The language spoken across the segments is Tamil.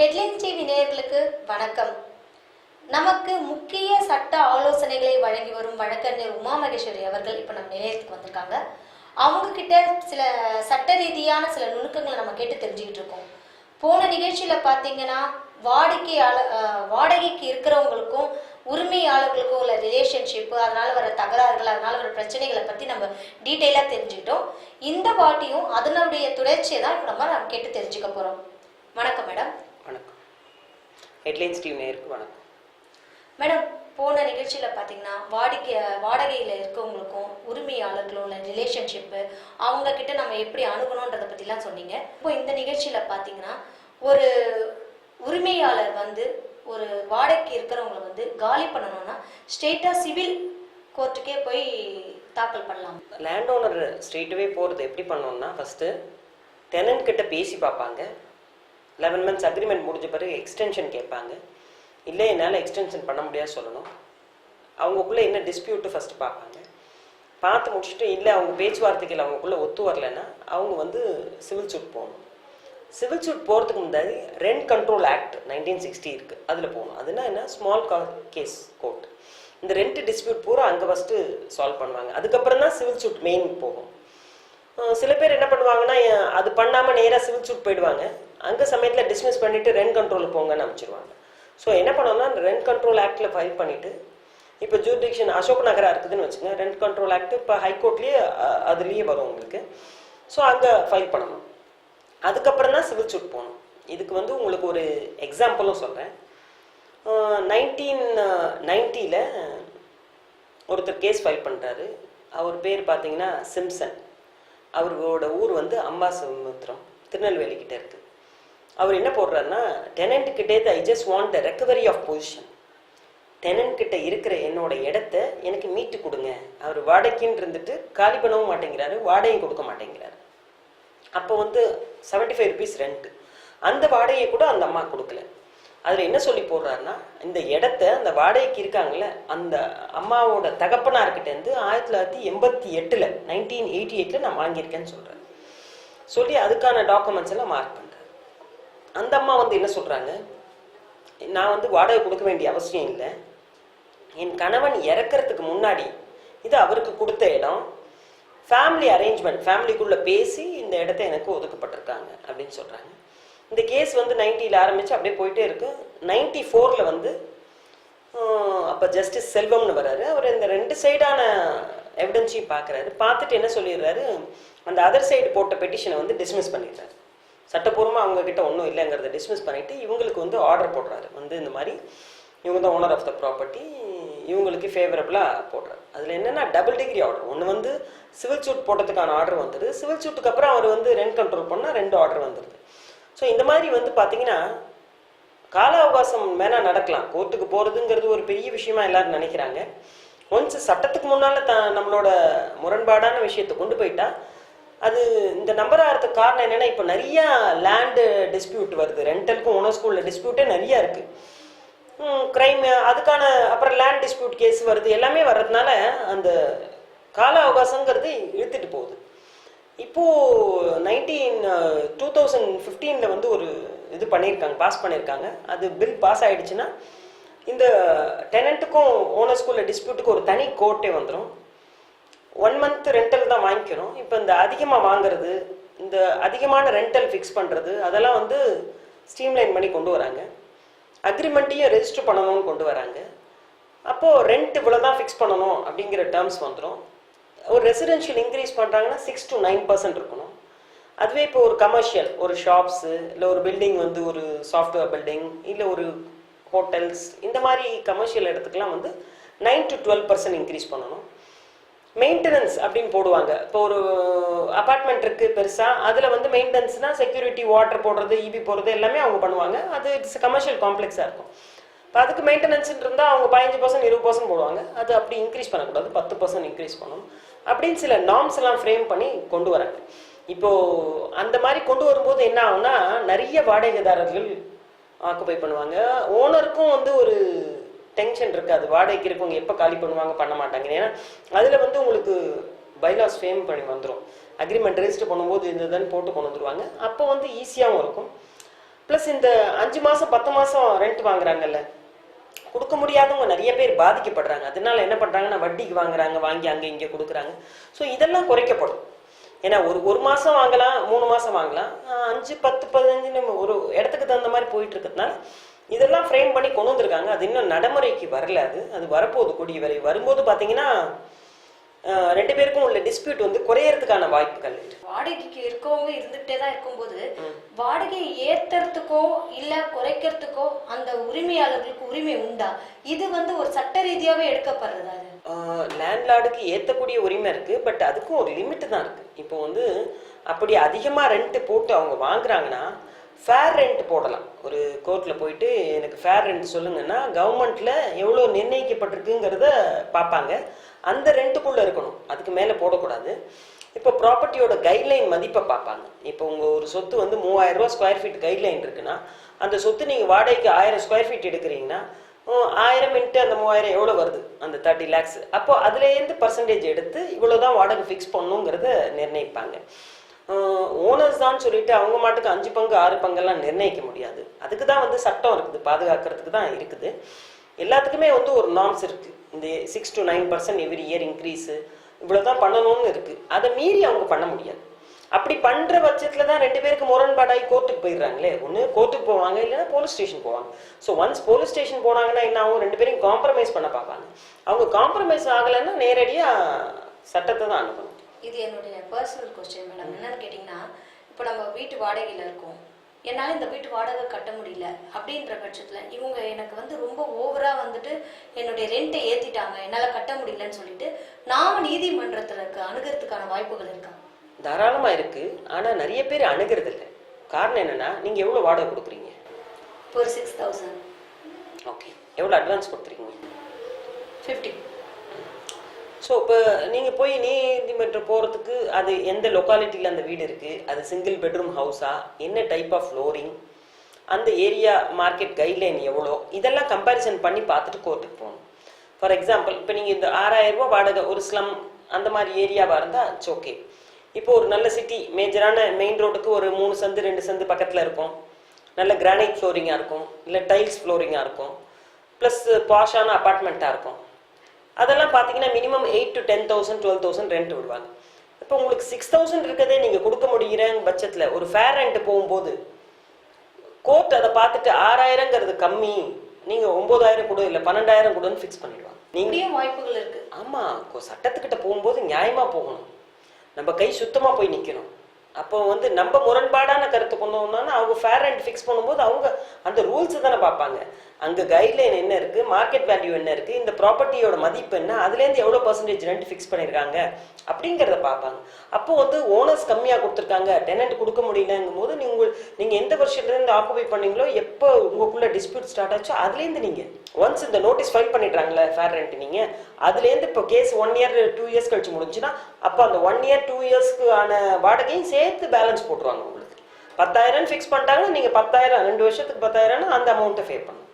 ஹெட்லைன் டிவி நேயர்களுக்கு வணக்கம். நமக்கு முக்கிய சட்ட ஆலோசனைகளை வழங்கி வரும் வழக்கறிஞர் உமா மகேஸ்வரி அவர்கள் இப்போ நம்ம நிலையத்துக்கு வந்திருக்காங்க. அவங்க கிட்ட சில சட்ட ரீதியான சில நுணுக்கங்களை நம்ம கேட்டு தெரிஞ்சுக்கிட்டு இருக்கோம். போன நிகழ்ச்சியில் பார்த்தீங்கன்னா வாடிக்கையாளர் வாடகைக்கு இருக்கிறவங்களுக்கும் உரிமையாளர்களுக்கும் உள்ள ரிலேஷன்ஷிப்பு அதனால் வர தகராறுகள் அதனால் வர பிரச்சனைகளை பற்றி நம்ம டீட்டெயிலாக தெரிஞ்சுக்கிட்டோம். இந்த வாட்டியும் அதனுடைய தொடர்ச்சியை தான் இப்போ நம்ம நம்ம கேட்டு தெரிஞ்சுக்க போகிறோம் வணக்கம் மேடம் வணக்கம். ஹெட்லைன்ஸ் டிவி நேருக்கு வணக்கம். மேடம் போன நிகழ்ச்சியில் பார்த்தீங்கன்னா வாடிக்கை வாடகையில் இருக்கவங்களுக்கும் உரிமையாளர்களும் உள்ள ரிலேஷன்ஷிப்பு அவங்க கிட்ட நம்ம எப்படி அணுகணுன்றதை பற்றிலாம் சொன்னீங்க. இப்போ இந்த நிகழ்ச்சியில் பார்த்தீங்கன்னா ஒரு உரிமையாளர் வந்து ஒரு வாடகைக்கு இருக்கிறவங்களை வந்து காலி பண்ணணும்னா ஸ்ட்ரெயிட்டாக சிவில் கோர்ட்டுக்கே போய் தாக்கல் பண்ணலாம். லேண்ட் ஓனர் ஸ்ட்ரெயிட்டவே போகிறது எப்படி பண்ணோம்னா ஃபஸ்ட்டு டெனன்ட் கிட்ட பேசி பார்ப்பாங்க. லெவன் மந்த்ஸ் அக்ரிமெண்ட் முடிஞ்ச பிறகு எக்ஸ்டென்ஷன் கேட்பாங்க. இல்லை என்னால் எக்ஸ்டென்ஷன் பண்ண முடியாது சொல்லணும். அவங்களுக்குள்ளே என்ன டிஸ்பியூட்டு ஃபஸ்ட்டு பார்ப்பாங்க. பார்த்து முடிச்சுட்டு இல்லை அவங்க பேச்சுவார்த்தைகள் அவங்களுக்குள்ளே ஒத்து வரலைன்னா அவங்க வந்து சிவில் சூட் போகணும். சிவில் சூட் போகிறதுக்கு முன்னாடி rent control act nineteen sixty இருக்குது அதில் போகணும். அதுனா என்ன? ஸ்மால் கேஸ் கோர்ட் இந்த ரெண்ட் டிஸ்பியூட் பூரா அங்கே ஃபஸ்ட்டு சால்வ் பண்ணுவாங்க. அதுக்கப்புறம் தான் சிவில் சூட் மெயின் போகும். சில பேர் என்ன பண்ணுவாங்கன்னா அது பண்ணாமல் நேராக சிவில் சூட் போயிடுவாங்க. அங்கே சமயத்தில் டிஸ்மிஸ் பண்ணிவிட்டு ரெண்ட் கண்ட்ரோலுக்கு போங்கன்னு அமைச்சிருவாங்க ஸோ என்ன பண்ணோம்னா அந்த ரெண்ட் கண்ட்ரோல் ஆக்டில் ஃபைல் பண்ணிவிட்டு இப்போ ஜூரிடிக்ஷன் அசோக் நகராக இருக்குதுன்னு வச்சுங்க ரெண்ட் கண்ட்ரோல் ஆக்ட் இப்போ ஹைகோர்ட்லேயே அதுலேயே வரும் உங்களுக்கு. ஸோ அங்கே ஃபைல் பண்ணணும். அதுக்கப்புறம் தான் சிவில் சூட் போகணும். இதுக்கு வந்து உங்களுக்கு ஒரு எக்ஸாம்பிளும் சொல்கிறேன் நைன்டீன் நைன்ட்டியில் ஒருத்தர் கேஸ் ஃபைல் பண்ணுறாரு அவர் பேர் பார்த்தீங்கன்னா சிம்சன். அவரோட ஊர் வந்து அம்பாசமுத்திரம் திருநெல்வேலிக்கிட்ட இருக்குது அவர் என்ன போடுறாருன்னா டெனண்ட் கிட்டே I just want the recovery of position tenant கிட்ட இருக்கிற என்னோட இடத்த எனக்கு மீட்டு கொடுங்க. அவர் வாடகைன்னு இருந்துட்டு காலி பண்ணவும் மாட்டேங்கிறாரு வாடகையும் கொடுக்க மாட்டேங்கிறாரு. அப்போ வந்து செவன்ட்டி ஃபைவ் ருபீஸ் ரெண்ட்டு அந்த வாடகையை கூட அந்த அம்மா கொடுக்கல. அதில் என்ன சொல்லி போடுறாருன்னா இந்த இடத்த அந்த வாடகைக்கு இருக்காங்கல்ல அந்த அம்மாவோட தகப்பனார்கிட்டேருந்து ஆயிரத்தி தொள்ளாயிரத்தி எண்பத்தி எட்டில் நைன்டீன் எயிட்டி எயிட்டில் நான் வாங்கியிருக்கேன்னு சொல்கிறேன் சொல்லி அதுக்கான டாக்குமெண்ட்ஸ் எல்லாம் மார்க் பண்ணேன் அந்த அம்மா வந்து என்ன சொல்கிறாங்க நான் வந்து வாடகை கொடுக்க வேண்டிய அவசியம் இல்லை. என் கணவன் இறக்கறதுக்கு முன்னாடி இது அவருக்கு கொடுத்த இடம். ஃபேமிலி அரேஞ்ச்மெண்ட் ஃபேமிலிக்குள்ளே பேசி இந்த இடத்த எனக்கு ஒதுக்கப்பட்டிருக்காங்க அப்படின்னு சொல்கிறாங்க இந்த கேஸ் வந்து நைன்ட்டியில் ஆரம்பித்து அப்படியே போயிட்டே இருக்கு. நைன்டி ஃபோரில் வந்து அப்போ ஜஸ்டிஸ் செல்வம்னு வர்றாரு. அவர் இந்த ரெண்டு சைடான எவிடன்ஸையும் பார்க்குறாரு பார்த்துட்டு என்ன சொல்லிடுறாரு? அந்த அதர் சைடு போட்ட பெட்டிஷனை வந்து டிஸ்மிஸ் பண்ணிடுறாரு. சட்டப்பூர்வமாக அவங்கக்கிட்ட ஒன்றும் இல்லைங்கிறத டிஸ்மிஸ் பண்ணிவிட்டு இவங்களுக்கு வந்து ஆர்டர் போடுறாரு. வந்து இந்த மாதிரி இவங்க தான் ஓனர் ஆஃப் த ப்ராப்பர்ட்டி இவங்களுக்கு ஃபேவரபுளாக போடுறாரு. அதில் என்னென்னா டபுள் டிகிரி ஆர்டர் ஒன்று வந்து சிவில் சூட் போட்டதுக்கான ஆர்டர் வந்துடுது சிவில் சூட்டுக்கு அப்புறம் அவர் வந்து ரெண்ட் கண்ட்ரோல் பண்ணால் ரெண்டு ஆர்டர் வந்துடுது ஸோ இந்த மாதிரி வந்து பார்த்தீங்கன்னா கால அவகாசம் வேணால் நடக்கலாம். கோர்ட்டுக்கு போகிறதுங்கிறது ஒரு பெரிய விஷயமா எல்லாரும் நினைக்கிறாங்க. ஒன்ஸ் சட்டத்துக்கு முன்னால் த நம்மளோட முரண்பாடான விஷயத்தை கொண்டு போயிட்டா அது இந்த நம்பர் ஆகிறதுக்கு காரணம் என்னென்னா இப்போ நிறையா லேண்டு டிஸ்பியூட் வருது. ரெண்டலுக்கும் ஓனர் ஸ்கூலில் டிஸ்பியூட்டே நிறையா இருக்குது க்ரைம் அதுக்கான அப்புறம் லேண்ட் டிஸ்பியூட் கேஸ் வருது. எல்லாமே வர்றதுனால அந்த கால அவகாசங்கிறது இழுத்துட்டு போகுது. இப்போது நைன்டீன் டூ தௌசண்ட் ஃபிஃப்டீனில் வந்து ஒரு இது பண்ணியிருக்காங்க பாஸ் பண்ணியிருக்காங்க. அது பில் பாஸ் ஆகிடுச்சுன்னா இந்த டெனண்ட்டுக்கும் ஓனர் ஸ்கூலில் டிஸ்பியூட்டுக்கு ஒரு தனி கோர்ட்டே வந்துடும் ஒன் மந்த் ரெண்டல் தான் வாங்கிக்கிறோம். இப்போ இந்த அதிகமாக வாங்குறது இந்த அதிகமான ரெண்டல் ஃபிக்ஸ் பண்ணுறது அதெல்லாம் வந்து ஸ்ட்ரீம்லைன் பண்ணி கொண்டு வராங்க. அக்ரிமெண்ட்டையும் ரெஜிஸ்டர் பண்ணணும்னு கொண்டு வராங்க. அப்போது ரெண்ட் இவ்வளோ தான் ஃபிக்ஸ் பண்ணணும் அப்படிங்கிற டேர்ம்ஸ் வந்துடும் ஒரு ரெசிடென்ஷியல் இன்க்ரீஸ் பண்ணுறாங்கன்னா சிக்ஸ் டு நைன் பர்சன்ட் இருக்கணும். அதுவே இப்போ ஒரு கமர்ஷியல் ஒரு ஷாப்ஸு இல்லை ஒரு பில்டிங் வந்து ஒரு சாஃப்ட்வேர் பில்டிங் இல்லை ஒரு ஹோட்டல்ஸ் இந்த மாதிரி கமர்ஷியல் இடத்துக்குலாம் வந்து nine to twelve percent increase பண்ணணும். மெயின்டெனன்ஸ் அப்படின்னு போடுவாங்க. இப்போ ஒரு அபார்ட்மெண்ட் இருக்கு பெருசா அதுல வந்து மெயின்டெனன்ஸ்னா செக்யூரிட்டி வாட்டர் போடுறது இபி போடுறது எல்லாமே அவங்க பண்ணுவாங்க. அது இட்ஸ் கமர்ஷியல் காம்ப்ளெக்ஸா இருக்கும். இப்போ அதுக்கு மெயின்டெனன்ஸ் இருந்தால் அவங்க பதினஞ்சு பர்சன்ட் இருபது பர்சன்ட் போடுவாங்க. அது அப்படி இன்க்ரீஸ் பண்ணக்கூடாது. பத்து பர்சன்ட் இன்க்ரீஸ் பண்ணணும். அப்படின்னு சில நார்ம்ஸ் எல்லாம் ஃப்ரேம் பண்ணி கொண்டு வராங்க. இப்போ அந்த மாதிரி கொண்டு வரும்போது என்ன ஆகும்னா நிறைய வாடகைதாரர்கள் ஆக்குபை பண்ணுவாங்க. ஓனருக்கும் வந்து ஒரு டென்ஷன் இருக்காது. வாடகைக்கு இருக்கவங்க எப்போ காலி பண்ணுவாங்க பண்ண மாட்டாங்க. ஏன்னா அதில் வந்து உங்களுக்கு பைலாஸ் ஃபேம் பண்ணி வந்துடும் அக்ரிமெண்ட் ரெஜிஸ்டர் பண்ணும்போது இந்த இதுன்னு போட்டு கொண்டு வந்துடுவாங்க அப்போ வந்து ஈஸியாகவும் இருக்கும். ப்ளஸ் இந்த அஞ்சு மாதம் பத்து மாதம் ரெண்ட் வாங்குறாங்கல்ல. கொடுக்க முடியாதவங்க நிறைய பேர் பாதிக்கப்படுறாங்க. அதனால என்ன பண்ணுறாங்கன்னா வட்டிக்கு வாங்குறாங்க வாங்கி அங்கே இங்கே கொடுக்குறாங்க. ஸோ இதெல்லாம் குறைக்கப்படும். ஏன்னா ஒரு ஒரு மாதம் வாங்கலாம் மூணு மாதம் வாங்கலாம். அஞ்சு பத்து பதினஞ்சு ஒரு இடத்துக்கு தகுந்த மாதிரி போயிட்டு இருக்கிறதுனால இதெல்லாம் ஃப்ரேம் பண்ணி கொண்டு வந்திருக்காங்க. அது இன்னும் நடைமுறைக்கு வரல அது. அது வரப்போகுது. கூடிய வரை வரும்போது பார்த்தீங்கன்னா ரெண்டு பேருக்கும் உள்ள டிஸ்பியூட் வந்து குறையறதுக்கான வாய்ப்புகள் வாடகைக்கு இருக்கவங்க இருந்துகிட்டே தான் இருக்கும்போது வாடகையை ஏத்துறதுக்கோ இல்ல குறைக்கிறதுக்கோ அந்த உரிமையாளர்களுக்கு உரிமை உண்டா? இது வந்து ஒரு சட்ட ரீதியாவே எடுக்கப்படுறது லேண்ட்லார்டுக்கு ஏற்றக்கூடிய உரிமை இருக்கு. பட் அதுக்கும் ஒரு லிமிட் தான் இருக்கு. இப்போ வந்து அப்படி அதிகமாக ரெண்ட் போட்டு அவங்க வாங்குறாங்கன்னா ஃபேர் ரெண்ட் போடலாம். ஒரு கோர்ட்டில் போயிட்டு எனக்கு ஃபேர் ரெண்ட் சொல்லுங்கன்னா கவர்மெண்ட்டில் எவ்வளோ நிர்ணயிக்கப்பட்டிருக்குங்கிறத பார்ப்பாங்க. அந்த ரெண்ட்டுக்குள்ளே இருக்கணும். அதுக்கு மேலே போடக்கூடாது. இப்போ ப்ராப்பர்ட்டியோட கைட்லைன் மதிப்பை பார்ப்பாங்க. இப்போ உங்கள் ஒரு சொத்து வந்து மூவாயிரம் ரூபா ஸ்கொயர் ஃபீட் கைட்லைன் இருக்குன்னா அந்த சொத்து நீங்கள் வாடகைக்கு ஆயிரம் ஸ்கொயர் ஃபீட் எடுக்கிறீங்கன்னா ஆயிரம் இன்ட்டு அந்த மூவாயிரம் எவ்வளோ வருது? அந்த தேர்ட்டி லேக்ஸ் அப்போது அதுலேருந்து பர்சன்டேஜ் எடுத்து இவ்வளோ தான் வாடகை ஃபிக்ஸ் பண்ணுங்கிறத நிர்ணயிப்பாங்க. ஓனர்ஸ் தான் சொல்லிட்டு அவங்க மாட்டுக்கு அஞ்சு பங்கு ஆறு பங்கெல்லாம் நிர்ணயிக்க முடியாது. அதுக்கு தான் வந்து சட்டம் இருக்குது பாதுகாக்கிறதுக்கு தான் இருக்குது. எல்லாத்துக்குமே வந்து ஒரு நார்ம்ஸ் இருக்கு. இந்த six to nine percent every year increase இவ்வளோ தான் பண்ணணும்னு இருக்கு. அதை மீறி அவங்க பண்ண முடியாது. அப்படி பண்ணுற பட்சத்தில் தான் ரெண்டு பேருக்கு முரண்பாடாகி கோர்ட்டுக்கு போயிடுறாங்களே. ஒன்று கோர்ட்டுக்கு போவாங்க இல்லைன்னா போலீஸ் ஸ்டேஷன் போவாங்க. ஸோ ஒன்ஸ் போலீஸ் ஸ்டேஷன் போனாங்கன்னா என்ன ஆகும்? ரெண்டு பேரையும் காம்ப்ரமைஸ் பண்ண பார்ப்பாங்க. அவங்க காம்ப்ரமைஸ் ஆகலைன்னா நேரடியாக சட்டத்தை தான் அனுப்பணும் இது என்னுடைய பர்சனல் கொஸ்டின் மேடம் என்னன்னு கேட்டிங்கன்னா இப்போ நம்ம வீட்டு வாடகையில் இருக்கோம். என்னால் இந்த வீட்டு வாடகை கட்ட முடியல. அப்படின்ற பட்சத்தில் இவங்க எனக்கு வந்து ரொம்ப ஓவராக வந்துட்டு என்னுடைய ரெண்ட்டை ஏற்றிட்டாங்க என்னால் கட்ட முடியலன்னு சொல்லிட்டு நாம நீதிமன்றத்தில் இருக்க அணுகிறதுக்கான வாய்ப்புகள் இருக்கா? தாராளமா இருக்கு. ஆனா நிறைய பேர் அணுகிறது இல்லை. காரணம் என்னன்னா நீங்க எவ்வளவு வாடகை கொடுக்குறீங்க? ஒரு சிக்ஸ் தௌசண்ட் ஓகே எவ்வளவு அட்வான்ஸ் கொடுத்துருக்கீங்க ஃபிஃப்டி ஸோ இப்போ நீங்கள் போய் நீதிமன்றம் போகிறதுக்கு அது எந்த லொக்காலிட்டியில் அந்த வீடு இருக்குது அது சிங்கிள் பெட்ரூம் ஹவுஸா என்ன டைப் ஆஃப் ஃப்ளோரிங் அந்த ஏரியா மார்க்கெட் கைட்லைன் எவ்வளோ? இதெல்லாம் கம்பேரிசன் பண்ணி பார்த்துட்டு கோர்ட்டுக்கு போகணும். ஃபார் எக்ஸாம்பிள் இப்போ நீங்கள் இந்த ஆறாயிரம் ரூபாய் வாடகை ஒரு ஸ்லம் அந்த மாதிரி ஏரியாவாக இருந்தால் இட்ஸ் ஓகே இப்போ ஒரு நல்ல சிட்டி மேஜரான மெயின் ரோடுக்கு ஒரு மூணு சந்து ரெண்டு சந்து பக்கத்தில் இருக்கும். நல்ல கிரானைட் ஃப்ளோரிங்காக இருக்கும். இல்லை டைல்ஸ் ஃப்ளோரிங்காக இருக்கும். ப்ளஸ் பாஷான அப்பார்ட்மெண்ட்டாக இருக்கும். அதெல்லாம் பார்த்தீங்கன்னா minimum eight to ten thousand twelve thousand rent விடுவாங்க. இப்போ உங்களுக்கு சிக்ஸ் தௌசண்ட் இருக்கதே நீங்கள் கொடுக்க முடிகிற பட்சத்தில் ஒரு ஃபேர் ரெண்ட் போகும்போது கோர்ட் அதை பார்த்துட்டு ஆறாயிரங்கிறது கம்மி நீங்கள் ஒம்பதாயிரம் கொடு இல்லை பன்னெண்டாயிரம் கொடுன்னு ஃபிக்ஸ் பண்ணிடுவாங்க. நீங்கள் வாய்ப்புகள் இருக்கு. ஆமாம் சட்டத்துக்கிட்ட போகும்போது நியாயமாக போகணும். நம்ம கை சுத்தமாக போய் நிற்கணும் அப்போ வந்து நம்ம முரண்பாடான கருத்து கொண்டு வந்தோம்னா அவங்க ஃபேர் அண்ட் ஃபிக்ஸ் பண்ணும்போது அவங்க அந்த ரூல்ஸ் தானே பார்ப்பாங்க. அங்கே கைட்லைன் என்ன இருக்கு? மார்க்கெட் வேல்யூ என்ன இருக்கு? இந்த ப்ராப்பர்ட்டியோட மதிப்பு என்ன? அதுலேருந்து எவ்வளோ பர்சன்டேஜ் ரெண்ட் ஃபிக்ஸ் பண்ணியிருக்காங்க அப்படிங்கிறத பார்ப்பாங்க. அப்போ வந்து ஓனர்ஸ் கம்மியாக கொடுத்துருக்காங்க. டெனண்ட் கொடுக்க முடியலங்கும் போது நீங்கள் நீங்கள் எந்த வருஷத்துலேருந்து ஆக்குபை பண்ணீங்களோ எப்போ உங்களுக்குள்ள டிஸ்பியூட் ஸ்டார்ட் ஆச்சோ அதுலேருந்து நீங்கள் ஒன்ஸ் இந்த நோட்டீஸ் ஃபைல் பண்ணிடுறாங்களே ஃபேர் ரெண்ட் நீங்கள் அதுலேருந்து இப்போ case one year two years கழிச்சு முடிஞ்சுன்னா அப்போ அந்த ஒன் இயர் டூ இயர்ஸ்க்கு ஆன வாடகையும் சேர்த்து பேலன்ஸ் போட்டுருவாங்க உங்களுக்கு. பத்தாயிரம் ஃபிக்ஸ் பண்ணிட்டாங்கன்னா நீங்கள் பத்தாயிரம் ரெண்டு வருஷத்துக்கு பத்தாயிரம்னா அந்த அமௌண்ட்டை பே பண்ணணும்.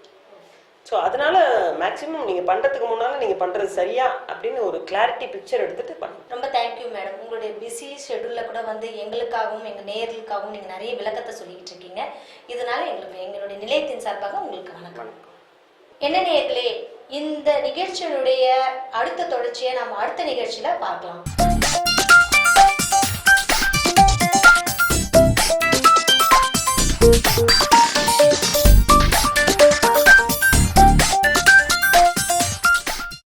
ஸோ அதனால மேக்ஸிமம் நீங்கள் பண்ணுறதுக்கு முன்னால் நீங்கள் பண்ணுறது சரியா அப்படின்னு ஒரு கிளாரிட்டி பிக்சர் எடுத்துகிட்டு பண்ணுங்க. ரொம்ப தேங்க்யூ மேடம் உங்களுடைய பிஸி ஷெட்யூலில் கூட வந்து எங்களுக்காகவும் எங்கள் நேர்களுக்காகவும் நீங்கள் நிறைய விளக்கத்தை சொல்லிக்கிட்டு இருக்கீங்க. இதனால எங்களுக்கு எங்களுடைய நிலையத்தின் சார்பாக உங்களுக்கு வணக்கம். என்ன நேர்களே இந்த நிகழ்ச்சியினுடைய அடுத்த தொடர்ச்சியை நாம் அடுத்த நிகழ்ச்சியில் பார்க்கலாம்.